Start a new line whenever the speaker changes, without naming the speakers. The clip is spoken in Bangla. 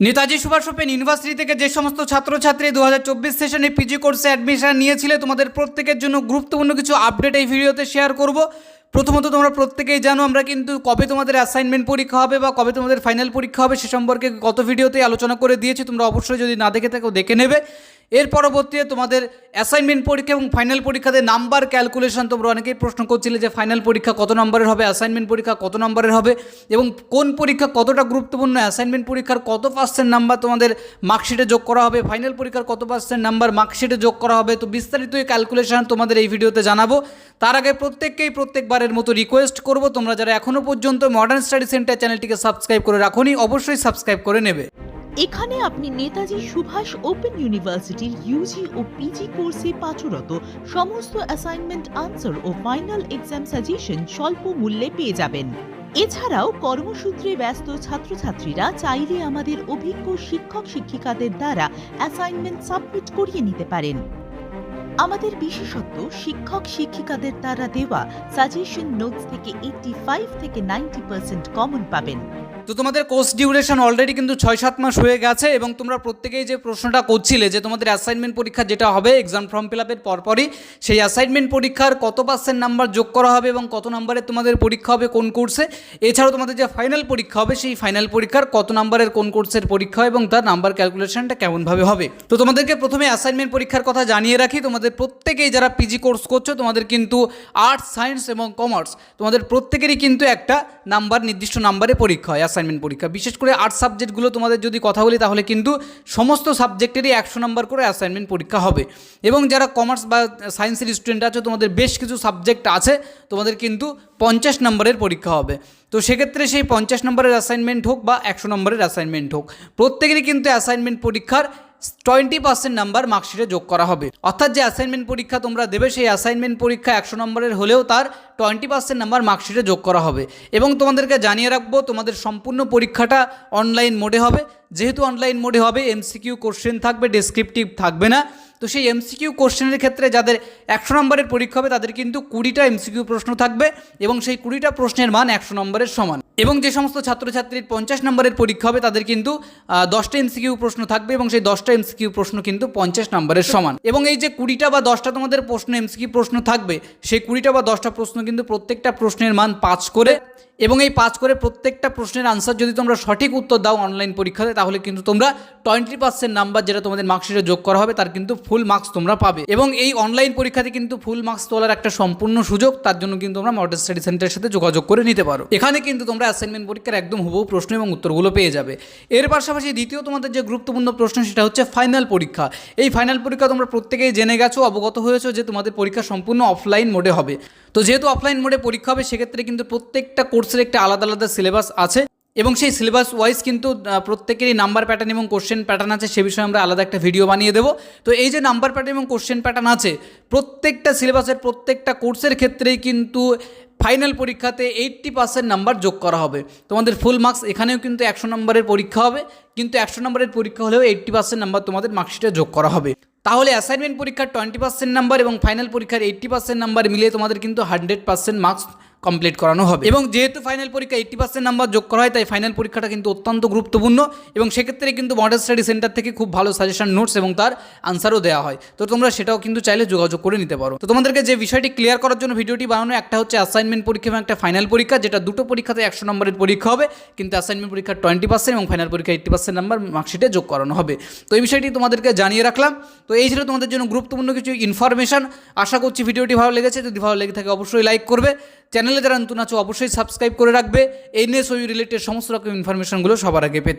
নেতাজি সুভাষ ওপেন ইউনিভার্সিটি থেকে যে সমস্ত ছাত্রছাত্রী দু হাজার চব্বিশ সেশনে পিজি কোর্সে অ্যাডমিশন নিয়েছিলে, তোমাদের প্রত্যেকের জন্য গুরুত্বপূর্ণ কিছু আপডেট এই ভিডিওতে শেয়ার করব। প্রথমত তোমরা প্রত্যেকেই জানো আমরা কিন্তু কবে তোমাদের অ্যাসাইনমেন্ট পরীক্ষা হবে বা কবে তোমাদের ফাইনাল পরীক্ষা হবে সে সম্পর্কে গত ভিডিওতেই আলোচনা করে দিয়েছি, তোমরা অবশ্যই যদি না দেখে থাকো দেখে নেবে। এর পরবর্তীতে তোমাদের অ্যাসাইনমেন্ট পরীক্ষা এবং ফাইনাল পরীক্ষাতে নাম্বার ক্যালকুলেশন তোমরা অনেকেই প্রশ্ন করছিলে যে ফাইনাল পরীক্ষা কত নম্বরের হবে অ্যাসাইনমেন্ট পরীক্ষা কত নম্বরের হবে এবং কোন পরীক্ষা কতটা গুরুত্বপূর্ণ অ্যাসাইনমেন্ট পরীক্ষার কত পার্সেন্ট নাম্বার তোমাদের মার্কশিটে যোগ করা হবে ফাইনাল পরীক্ষার কত পার্সেন্ট নাম্বার মার্কশিটে যোগ করা হবে, তো বিস্তারিত এই ক্যালকুলেশন তোমাদের এই ভিডিওতে জানাব। তার আগে প্রত্যেককেই প্রত্যেকবারের মতো রিকোয়েস্ট করব, তোমরা যারা এখনও পর্যন্ত মডার্ন স্টাডি সেন্টার চ্যানেলটিকে সাবস্ক্রাইব করে রাখোনি, অবশ্যই সাবস্ক্রাইব করে নেবে।
এখানে আপনি নেতাজি সুভাষ ওপেন ইউনিভার্সিটির ইউজি ও পিজি কোর্সে পাঠরত সমস্ত অ্যাসাইনমেন্ট আনসার ও ফাইনাল এক্সাম সাজেশন স্বল্প মূল্যে পেয়ে যাবেন। এছাড়াও কর্মসূত্রে ব্যস্ত ছাত্রছাত্রীরা চাইলে আমাদের অভিজ্ঞ শিক্ষক শিক্ষিকাদের দ্বারা অ্যাসাইনমেন্ট সাবমিট করিয়ে নিতে পারেন। আমাদের বিশেষত্ব, শিক্ষক শিক্ষিকাদের দ্বারা দেওয়া সাজেশন নোটস থেকে এইটটি ফাইভ থেকে নাইনটি পার্সেন্ট কমন পাবেন।
তো তোমাদের কোর্স ডিউরেশন অলরেডি কিন্তু ছয়, সাত মাস হয়ে গেছে এবং তোমরা প্রত্যেকেই যে প্রশ্নটা করছিলে যে তোমাদের অ্যাসাইনমেন্ট পরীক্ষা যেটা হবে এক্সাম ফর্ম ফিল আপের পরপরই সেই অ্যাসাইনমেন্ট পরীক্ষার কত পার্সেন্ট নাম্বার যোগ করা হবে এবং কত নম্বরের তোমাদের পরীক্ষা হবে কোন কোর্সে এছাড়াও তোমাদের যে ফাইনাল পরীক্ষা হবে সেই ফাইনাল পরীক্ষার কত নাম্বারের কোন কোর্সের পরীক্ষা এবং তার নাম্বার ক্যালকুলেশনটা কেমনভাবে হবে। তো তোমাদেরকে প্রথমে অ্যাসাইনমেন্ট পরীক্ষার কথা জানিয়ে রাখি, তোমাদের প্রত্যেকেই যারা পিজি কোর্স করছ, তোমাদের কিন্তু আর্টস সায়েন্স এবং কমার্স তোমাদের প্রত্যেকেরই কিন্তু একটা নাম্বার নির্দিষ্ট নাম্বারে পরীক্ষা হয় অ্যাসাইনমেন্ট পরীক্ষা। বিশেষ করে আর্ট সাবজেক্টগুলো তোমাদের যদি কথা বলি, তাহলে কিন্তু সমস্ত সাবজেক্টেরই একশো নম্বর করে অ্যাসাইনমেন্ট পরীক্ষা হবে। এবং যারা কমার্স বা সায়েন্সের স্টুডেন্ট আছে, তোমাদের বেশ কিছু সাবজেক্ট আছে, তোমাদের কিন্তু পঞ্চাশ নম্বরের পরীক্ষা হবে। তো সেক্ষেত্রে সেই পঞ্চাশ নম্বরের অ্যাসাইনমেন্ট হোক বা একশো নম্বরের অ্যাসাইনমেন্ট হোক, প্রত্যেকেরই কিন্তু অ্যাসাইনমেন্ট পরীক্ষার টোয়েন্টি পার্সেন্ট নাম্বার মার্কশিটে যোগ করা হবে। অর্থাৎ যে অ্যাসাইনমেন্ট পরীক্ষা তোমরা দেবে, সেই অ্যাসাইনমেন্ট পরীক্ষা একশো নম্বরের হলেও তার টোয়েন্টি পার্সেন্ট নাম্বার মার্কশিটে যোগ করা হবে। এবং তোমাদেরকে জানিয়ে রাখব, তোমাদের সম্পূর্ণ পরীক্ষাটা অনলাইন মোডে হবে। যেহেতু অনলাইন মোডে হবে এমসিকিউ কোশ্চেন থাকবে ডেসক্রিপটিভ থাকবে না। তো সেই এমসিকিউ কোশ্চেনের ক্ষেত্রে যাদের একশো নম্বরের পরীক্ষা হবে, তাদের কিন্তু কুড়িটা এমসিকিউ প্রশ্ন থাকবে এবং সেই কুড়িটা প্রশ্নের মান একশো নম্বরের সমান। এবং যে সমস্ত ছাত্রছাত্রীর পঞ্চাশ নম্বরের পরীক্ষা হবে, তাদের কিন্তু দশটা এমসিকিউ প্রশ্ন থাকবে এবং সেই দশটা এমসিকিউ প্রশ্ন কিন্তু পঞ্চাশ নম্বরের সমান। এবং এই যে কুড়িটা বা দশটা তোমাদের প্রশ্ন এমসিকিউ প্রশ্ন থাকবে, সেই কুড়িটা বা দশটা প্রশ্ন কিন্তু প্রত্যেকটা প্রশ্নের মান পাঁচ করে এবং এই পাঁচ করে প্রত্যেকটা প্রশ্নের আনসার যদি তোমরা সঠিক উত্তর দাও অনলাইন পরীক্ষাতে, তাহলে কিন্তু তোমরা টোয়েন্টি পার্সেন্ট নাম্বার যেটা তোমাদের মার্কশিটে যোগ করা হবে, তার কিন্তু ফুল মার্কস তোমরা পাবে। এবং এই অনলাইন পরীক্ষাতে কিন্তু ফুল মার্কস তোলার একটা সম্পূর্ণ সুযোগ, তার জন্য কিন্তু তোমরা মডেল স্টাডি সেন্টারের সাথে যোগাযোগ করে নিতে পারো। এখানে কিন্তু তোমরা অ্যাসাইনমেন্ট পরীক্ষার একদম হুবহু প্রশ্ন এবং উত্তরগুলো পেয়ে যাবে। এর পাশাপাশি দ্বিতীয় তোমাদের যে গুরুত্বপূর্ণ প্রশ্ন, সেটা হচ্ছে ফাইনাল পরীক্ষা। এই ফাইনাল পরীক্ষা তোমরা প্রত্যেকেই জেনে গেছো, অবগত হয়েছো যে তোমাদের পরীক্ষা সম্পূর্ণ অফলাইন মোডে হবে। তো যেহেতু অফলাইন মোডে পরীক্ষা হবে, সেক্ষেত্রে কিন্তু প্রত্যেকটা কোর্সের একটা আলাদা আলাদা সিলেবাস আছে এবং সেই সিলেবাস ওয়াইজ কিন্তু প্রত্যেকেরই নাম্বার প্যাটার্ন এবং কোশ্চেন প্যাটার্ন আছে, সে বিষয়ে আমরা আলাদা একটা ভিডিও বানিয়ে দেবো। তো এই যে নাম্বার প্যাটার্ন এবং কোশ্চেন প্যাটার্ন আছে, প্রত্যেকটা সিলেবাসের প্রত্যেকটা কোর্সের ক্ষেত্রেই কিন্তু ফাইনাল পরীক্ষাতে এইট্টি পার্সেন্ট নাম্বার যোগ করা হবে। তোমাদের ফুল মার্কস এখানেও কিন্তু একশো নম্বরের পরীক্ষা হবে, কিন্তু একশো নম্বরের পরীক্ষা হলেও এইট্টি পার্সেন্ট নাম্বার তোমাদের মার্কশিটে যোগ করা হবে। তাহলে অ্যাসাইনমেন্ট পরীক্ষার টোয়েন্টি পার্সেন্ট নাম্বার এবং ফাইনাল পরীক্ষার এইট্টি পার্সেন্ট নাম্বার মিলিয়ে তোমাদের কিন্তু হান্ড্রেড পার্সেন্ট মার্কস কমপ্লিট করানো হবে। এবং যেহেতু ফাইনাল পরীক্ষা এইট্টি পার্সেন্ট নাম্বার যোগ করা হয়, তাই ফাইনাল পরীক্ষাটা কিন্তু অত্যন্ত গুরুত্বপূর্ণ এবং সেক্ষেত্রে কিন্তু মডেল স্টাডি সেন্টার থেকে খুব ভালো সাজেশন নোটস এবং তার আনসারও দেওয়া হয়। তো তোমরা সেটাও কিন্তু চাইলে যোগাযোগ করে নিতে পারো। তো তোমাদেরকে যে বিষয়টি ক্লিয়ার করার জন্য ভিডিওটি বানানো, একটা হচ্ছে অ্যাসাইনমেন্ট পরীক্ষা এবং একটা ফাইনাল পরীক্ষা, যেটা দুটো পরীক্ষাতে একশো নম্বরের পরীক্ষা হবে, কিন্তু অ্যাসাইনমেন্ট পরীক্ষা টোয়েন্টি পার্সেন্ট এবং ফাইনাল পরীক্ষা এইট্টি পার্সেন্ট নাম্বার মার্কশিটে যোগ করানো হবে। তো এই বিষয়টি তোমাদেরকে জানিয়ে রাখলাম। তো এই ছিল তোমাদের জন্য গুরুত্বপূর্ণ কিছু ইনফরমেশন আশা করছি ভিডিওটি ভালো লেগেছে। যদি ভালো লেগে থাকে, অবশ্যই লাইক করবে। চ্যানেলে যারা নতুন আছো, অবশ্যই সাবস্ক্রাইব করে রাখবে। এই নিয়ে সবই রিলেটেড সমস্ত রকম ইনফরমেশনগুলো সবার আগে পেতে।